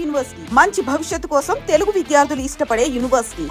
University. మంచి భవిష్యత్తు కోసం తెలుగు విద్యార్థులు ఇష్టపడే యూనివర్సిటీ.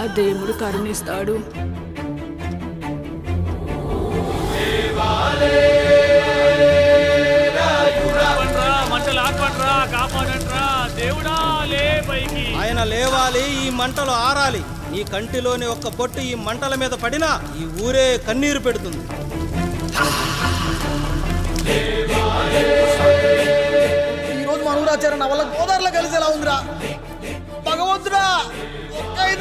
ఆ దేవుడు కరుణిస్తాడు. ఆయన లేవాలి ఈ మంటలు ఆరాలి. నీ కంటిలోని ఒక్క పొట్టు ఈ మంటల మీద పడినా ఈ ఊరే కన్నీరు పెడుతుంది. ఈ రోజు మన ఊరాచారం నా వల్ల గోదావరిలో కలిసేలా ఉందిరా.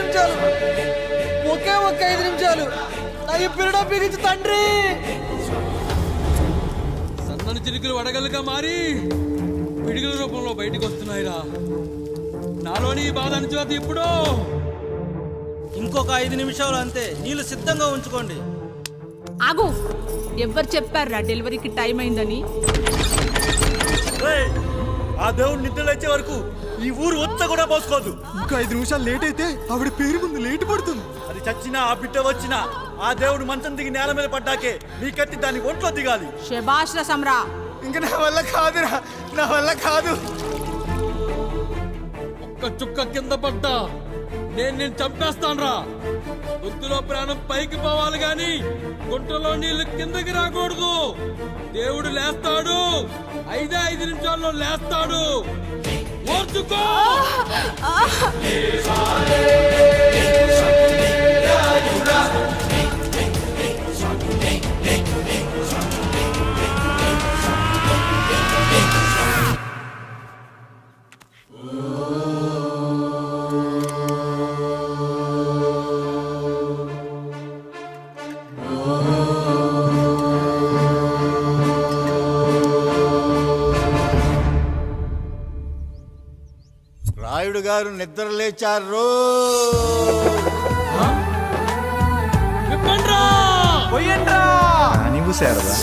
నిమిషాలు. ఒకే ఒక్క ఐదు నిమిషాలు. నా ఈ పిల్లడ బిగించి తండ్రి. సన్నని చిరుకులు వడగలుగా మారి పిడుగుల రూపంలో బయటికి వస్తున్నాయిరా. నాలోని ఈ బాధ అణిచిపోతే ఇప్పుడు ఇంకొక ఐదు నిమిషాలు అంతే. నీళ్ళు సిద్ధంగా ఉంచుకోండి. ఆగు. ఎవరు చెప్పారా డెలివరీకి టైం అయిందని? దేవుడు నిద్ర లేచే వరకు ఈ ఊరు ఒత్త కూడా పోసుకోదు ఇంకా ఐదు నిమిషాలు లేట్ అయితే ఆవిడ పేరు ముందు లేట్ పడుతుంది. అది చచ్చినా ఆ బిడ్డ వచ్చినా ఆ దేవుడు మంచం దిగి నేల మీద పడ్డాకే నీ కత్తి దాని ఒంట్లో దిగాలి. సమరా ఇంకా నా వల్ల కాదురా నా వల్ల కాదు. ఒక్క చుక్క కింద పడ్డా. నేను నేను చంపేస్తానురా. గొంతులో ప్రాణం పైకి పోవాలి గాని గుంటలో నీళ్ళు కిందకి రాకూడదు. దేవుడు లేస్తాడు. ఐదే ఐదు నిమిషాల్లో లేస్తాడు. ఓర్చుకో! రాయుడు గారు నిద్ర లేచారు విప్పండ్రా! నీవు శారదా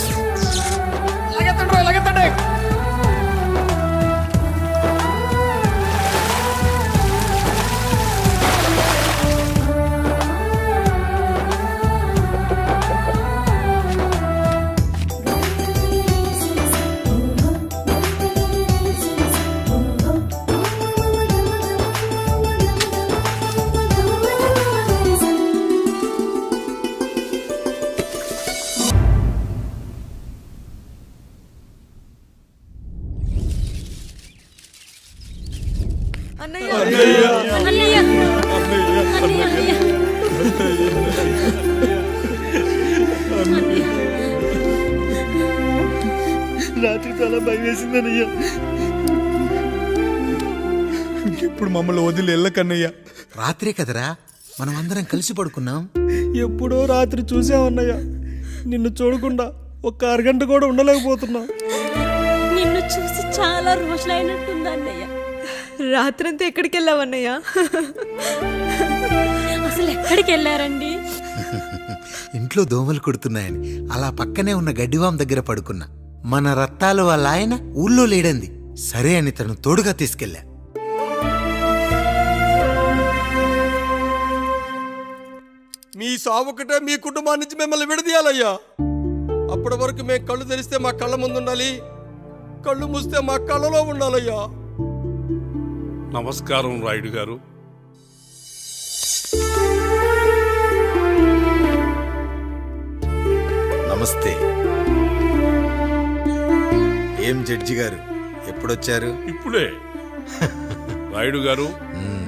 రాత్రి చాలా భయం వేసిందనయ్యా ఇప్పుడు మమ్మల్ని వదిలి వెళ్ళకన్నయ్యా. రాత్రే కదరా? మనం అందరం కలిసి పడుకున్నాం. ఎప్పుడో రాత్రి చూసామన్నయ్యా నిన్ను చూడకుండా ఒక్క అరగంట కూడా ఉండలేకపోతున్నా. నిన్ను చూసి చాలా రోజులైనట్టుంది అన్నయ్య. రాత్రంతా ఎక్కడికి వెళ్ళావన్నయ్య అసలు ఎక్కడికి వెళ్ళారండి ఇంట్లో దోమలు కుడుతున్నాయని. అలా పక్కనే ఉన్న గడ్డివాం దగ్గర పడుకున్నా. మన రత్తాలు వాళ్ళ ఆయన ఊళ్ళో లేడంది. సరే అని తను తోడుగా తీసుకెళ్ళా. మీ సావుకటే మీ కుటుంబాన్ని నుంచి మిమ్మల్ని విడదీయాలయ్యా. అప్పటి వరకు మేము కళ్ళు తెరిస్తే మా కళ్ళ ముందు ఉండాలి కళ్ళు మూస్తే మా కళ్ళలో ఉండాలయ్యా. నమస్కారం రాయుడు గారు. నమస్తే. ఏం జడ్జి గారు? ఎప్పుడొచ్చారు? ఇప్పుడే. రాయుడు గారు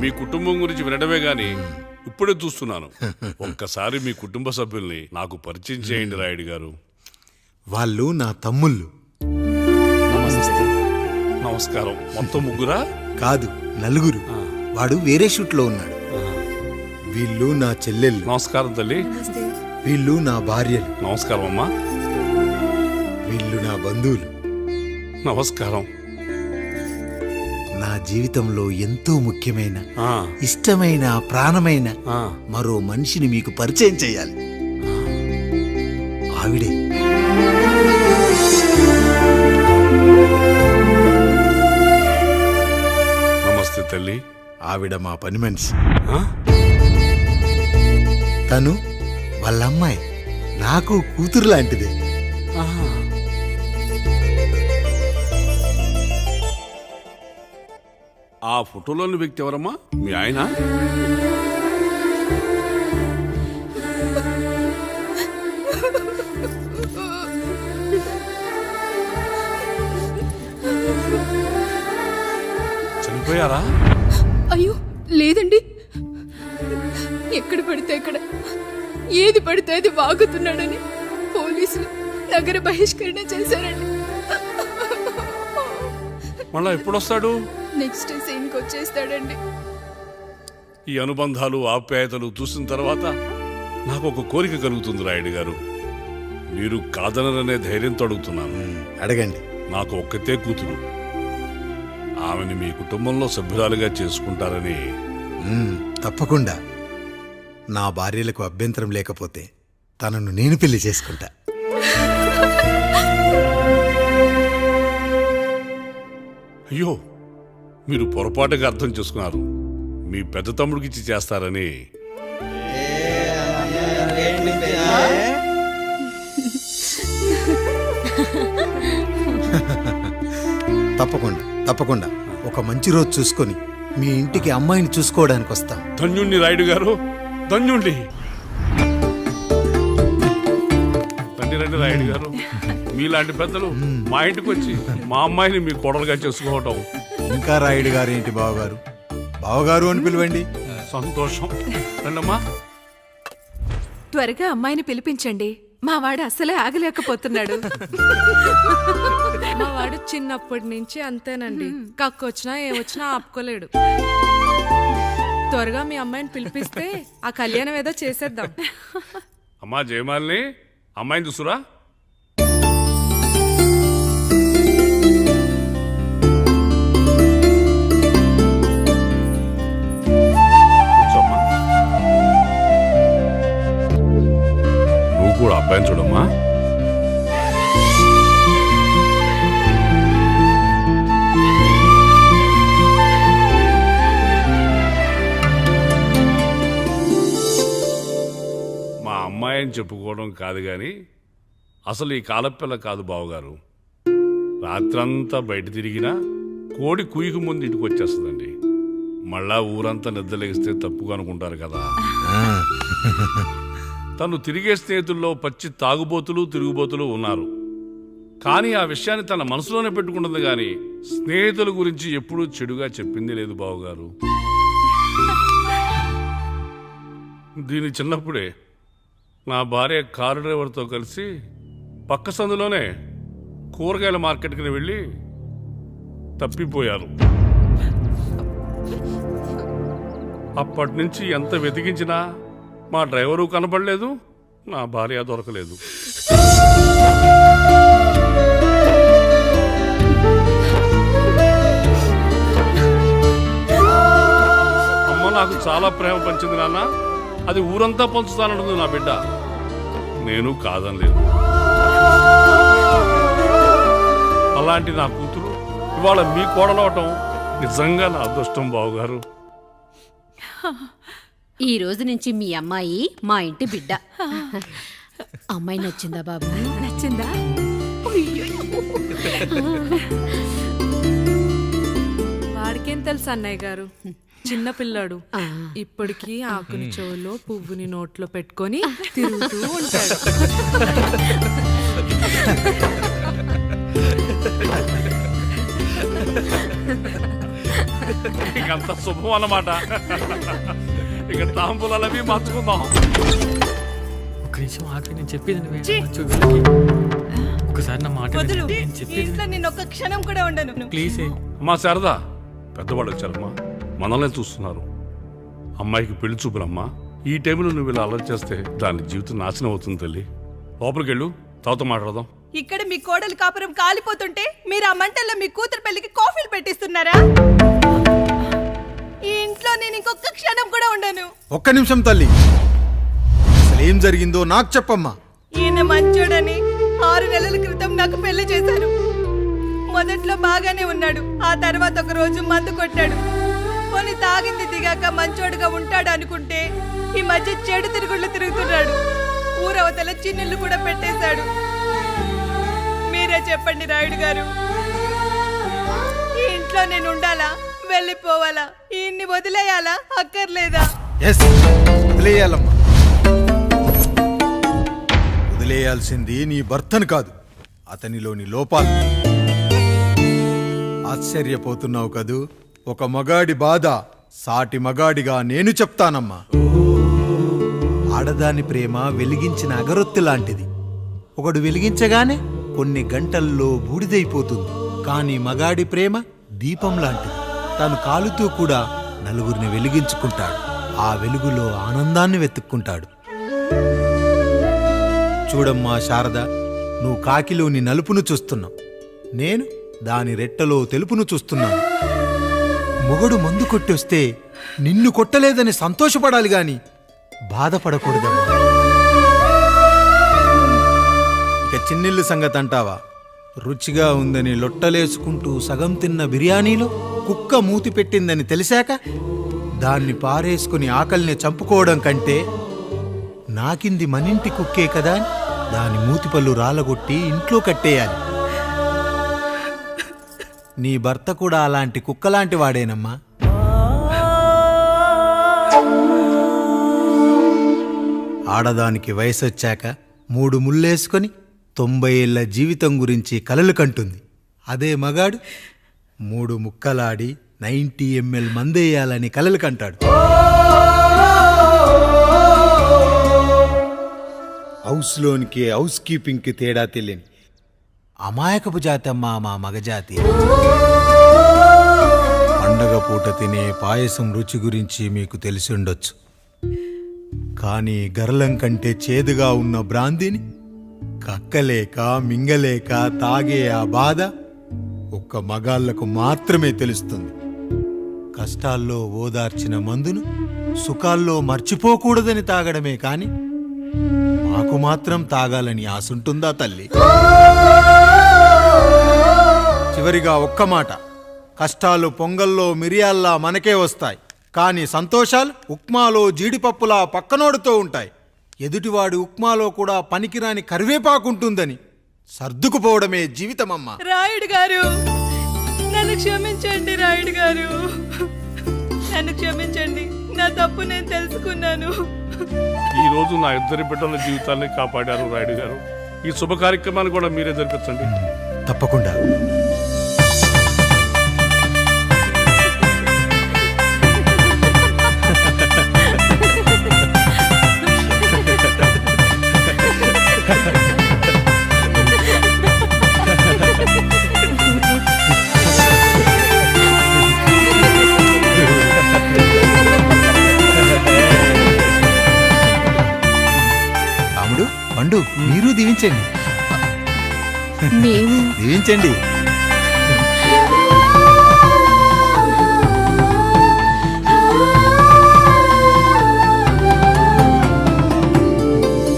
మీ కుటుంబం గురించి వినడమే గాని ఇప్పుడే చూస్తున్నాను. ఒక్కసారి మీ కుటుంబ సభ్యుల్ని నాకు పరిచయం చేయండి రాయుడు గారు. వాళ్ళు నా తమ్ముళ్ళు. నమస్కారం. మొత్తం ముగ్గురా? కాదు. నలుగురు. వాడు వేరే షూట్లో ఉన్నాడు. వీళ్ళు నా చెల్లెళ్ళు. నమస్కారం తల్లి. వీళ్ళు నా భార్యలు. నమస్కారం అమ్మా. వీళ్ళు నా బంధువులు. నమస్కారం. నా జీవితంలో ఎంతో ముఖ్యమైన ఆ, ఇష్టమైన ప్రాణమైన ఆ. మరో మనిషిని మీకు పరిచయం చేయాలి. ఆవిడే. తల్లి ఆవిడ మా పని మనిషి? తను వాళ్ళ అమ్మాయి. నాకు కూతురు లాంటిదే. ఆ ఫోటోలోని వ్యక్తి ఎవరమ్మా? మీ ఆయన? చనిపోయారా? అయ్యో లేదండి. ఎక్కడ పడితే అక్కడ ఏది పడితే అది వాగుతున్నాడని పోలీసులు నగర బహిష్కరణ చేశారండి. మళ్ళా ఎప్పుడొస్తాడు? నెక్స్ట్ సీన్కి వచ్చేస్తాడండి ఈ అనుబంధాలు ఆప్యాయతలు చూసిన తర్వాత నాకు ఒక కోరిక కలుగుతుంది రాయుడు గారు. మీరు కాదనరనే ధైర్యంతో అడుగుతున్నాను. అడగండి. నాకు ఒక్కతే కూతురు. ఆమెని మీ కుటుంబంలో సభ్యురాలుగా చేసుకుంటారని. మ్మ్, తప్పకుండా. నా భార్యలకు అభ్యంతరం లేకపోతే తనను నేను పెళ్ళి చేసుకుంటా. అయ్యో మీరు పొరపాటుగా అర్థం చేసుకున్నారు. మీ పెద్ద తమ్ముడికి ఇచ్చి చేస్తారని. తప్పకుండా తప్పకుండా. ఒక మంచి రోజు చూసుకొని మీ ఇంటికి అమ్మాయిని చూసుకోవడానికి వస్తాం ధన్యుణ్ణి రాయుడు గారు. ధన్యుణ్ణి. రండి రండి రాయుడు గారు. మీలాంటి పెద్దలు మా ఇంటికి వచ్చి మా అమ్మాయిని మీ కోడలుగా చేసుకోవటం. ఇంకా రాయుడు గారు ఏంటి బావగారు? బావగారు అని పిలవండి. సంతోషం. రండమ్మా. త్వరగా అమ్మాయిని పిలిపించండి. మా వాడు అసలే ఆగలేకపోతున్నాడు. మా వాడు చిన్నప్పటి నుంచి అంతేనండి. కక్కొచ్చినా ఏమొచ్చినా ఆపుకోలేడు. త్వరగా మీ అమ్మాయిని పిలిపిస్తే ఆ కళ్యాణం ఏదో చేసేద్దాం. అమ్మా జయమాలిని అమ్మాయిని చూసురా. నువ్వు కూడా అబ్బాయిని చూడమ్మా. చెప్పుకోవడం కాదు కానీ అసలు ఈ కాలపిల్ల కాదు బావగారు. రాత్రంతా బయట తిరిగినా కోడి కుయ్యకు ముందు ఇంటికి వచ్చేస్తుందండి. మళ్ళా ఊరంతా నిద్రలేగిస్తే తప్పుగా అనుకుంటారు కదా. తను తిరిగే స్నేహితుల్లో పచ్చి తాగుబోతులు తిరుగుబోతులు ఉన్నారు. కానీ ఆ విషయాన్ని తన మనసులోనే పెట్టుకుంటుంది కానీ స్నేహితుల గురించి ఎప్పుడూ చెడుగా చెప్పింది లేదు బావగారు. దీని చిన్నప్పుడే నా భార్య కారు డ్రైవర్తో కలిసి పక్క సందులోనే కూరగాయల మార్కెట్కి వెళ్ళి తప్పిపోయారు. అప్పటి నుంచి ఎంత వెతికించినా మా డ్రైవరు కనపడలేదు నా భార్య దొరకలేదు. అమ్మ నాకు చాలా ప్రేమ పంచింది నాన్న. అది ఊరంతా పంచుతానంటుంది నా బిడ్డ. నేను కాదనలేదు. అలాంటి నా కూతురు ఇవాళ మీ కోడలవటం నిజంగా నా అదృష్టం బావుగారు. ఈ రోజు నుంచి మీ అమ్మాయి మా ఇంటి బిడ్డ. అమ్మాయి నచ్చిందా బాబు? నచ్చిందా? వాడికేం తెలుసు అన్నయ్య గారు? చిన్న పిల్లాడు. ఇప్పటికీ ఆకుని చెవులో పువ్వుని నోట్లో పెట్టుకొని తిరుగుతూ ఉంటాడు. ఇక అంత శుభం అన్నమాట. ఇక తాంబూలవి మార్చుకుందాం. ఒక్క నిమిషం ఆగి నేను చెప్పేది నువ్వే. వీళ్ళకి. ఒక్కసారి నా మాట వదులు. నేను చెప్పేది ఇంట్లో నేను ఒక్క క్షణం కూడా ఉండను. ప్లీజ్. అమ్మా శారదా. పెద్దవాళ్ళు వచ్చారమ్మా. మనల్ని చూస్తున్నారు. అమ్మాయికి పెళ్ళి చూపులమ్మా. ఈ టైంలో నువ్వు ఇలా అలర్ట్ చేస్తే దాని జీవితం నాశనం అవుతుంది తల్లి. లోపలికి వెళ్ళు తర్వాత మాట్లాడదాం. ఇక్కడ మీ కోడలు కాపురం కాలిపోతుంటే మీరు ఆ మంటల్లో మీ కూతురు పెళ్ళికి కాఫీలు పెట్టిస్తున్నారా? ఈ ఇంట్లో నేను ఇంకొక క్షణం కూడా ఉండను. ఒక్క నిమిషం తల్లి. అసలు ఏం జరిగిందో నాకు చెప్పమ్మా. ఈయన మంచోడని ఆరు నెలల క్రితం నాకు పెళ్ళి చేశారు. మొదట్లో బాగానే ఉన్నాడు. ఆ తర్వాత ఒక రోజు మందు కొట్టాడు. పోనీ తాగింది దిగాక మంచోడుగా ఉంటాడు అనుకుంటే ఈ మధ్య చెడు తిరుగుళ్ళు తిరుగుతున్నాడు. ఊరవతల చిన్నుళ్ళు కూడా పెట్టేశాడు. మీరే చెప్పండి రాయుడు గారు. ఈ ఇంట్లో నేను ఉండాలా? వెళ్ళిపోవాలా? ఈయన్ని వదిలేయాలా? అక్కర్లేదా? ఎస్ వదిలేయాలమ్మా. వదిలేయాల్సింది నీ భర్తను కాదు అతనిలోని లోపాలు ఆశ్చర్యపోతున్నావు కదూ? ఒక మగాడి బాధ సాటి మగాడిగా నేను చెప్తానమ్మా. ఆడదాని ప్రేమ వెలిగించిన అగరొత్తి లాంటిది. ఒకడు వెలిగించగానే కొన్ని గంటల్లో బూడిదైపోతుంది. కానీ మగాడి ప్రేమ దీపం లాంటిది. తను కాలుతూ కూడా నలుగురిని వెలిగించుకుంటాడు. ఆ వెలుగులో ఆనందాన్ని వెతుక్కుంటాడు. చూడమ్మా శారద నువ్వు కాకిలోని నలుపును చూస్తున్నావు. నేను దాని రెట్టలో తెలుపును చూస్తున్నాను. మొగడు మందు కొట్టొస్తే నిన్ను కొట్టలేదని సంతోషపడాలి గాని బాధపడకూడదమ్మా. ఇక చిన్నిల్లు సంగతి అంటావా? రుచిగా ఉందని లొట్టలేసుకుంటూ సగం తిన్న బిర్యానీలో కుక్క మూతి పెట్టిందని తెలిసాక దాన్ని పారేసుకుని ఆకలిని చంపుకోవడం కంటే నాకింది మనింటి కుక్కే కదా దాని మూతిపళ్ళు రాలగొట్టి ఇంట్లో కట్టేయాలి. నీ భర్త కూడా అలాంటి కుక్కలాంటి వాడేనమ్మా. ఆడదానికి వయసొచ్చాక మూడు ముళ్ళేసుకొని తొంభై ఏళ్ళ జీవితం గురించి కలలు కంటుంది. అదే మగాడు మూడు ముక్కలాడి నైంటీ ఎంఎల్ మందేయాలని కలలు కంటాడు. హౌస్లోనికి హౌస్ కీపింగ్కి తేడా తెలియని అమాయకపు జాతి అమ్మా మా మగజాతి పండగ పూట తినే పాయసం రుచి గురించి మీకు తెలిసి ఉండొచ్చు. కానీ గరళం కంటే చేదుగా ఉన్న బ్రాందీని కక్కలేక మింగలేక తాగే ఆ బాధ ఒక్క మగాళ్ళకు మాత్రమే తెలుస్తుంది. కష్టాల్లో ఓదార్చిన మందును సుఖాల్లో మర్చిపోకూడదని తాగడమే కాని మాకు మాత్రం తాగాలని ఆసుంటుందా తల్లి? చివరిగా ఒక్క మాట. కష్టాలు పొంగల్లో మిరియాల్లా మనకే వస్తాయి. కానీ సంతోషాలు ఉప్మాలో జీడిపప్పులా పక్కనోడుతో ఉంటాయి. ఎదుటివాడి ఉప్మాలో కూడా పనికిరాని కరివేపాకుంటుందని. సర్దుకుపోవడమే జీవితమమ్మా. రాయుడు గారు నన్ను క్షమించండి రాయుడు గారు. నన్ను క్షమించండి. నా తప్పు నేను తెలుసుకున్నాను. ఈ రోజు నా ఇద్దరి బిడ్డల జీవితాన్ని కాపాడారు రాయుడు గారు. ఈ శుభ కార్యక్రమాన్ని కూడా మీరే జరిపించండి. తప్పకుండా. దీవించండి. మేము దీవించండి.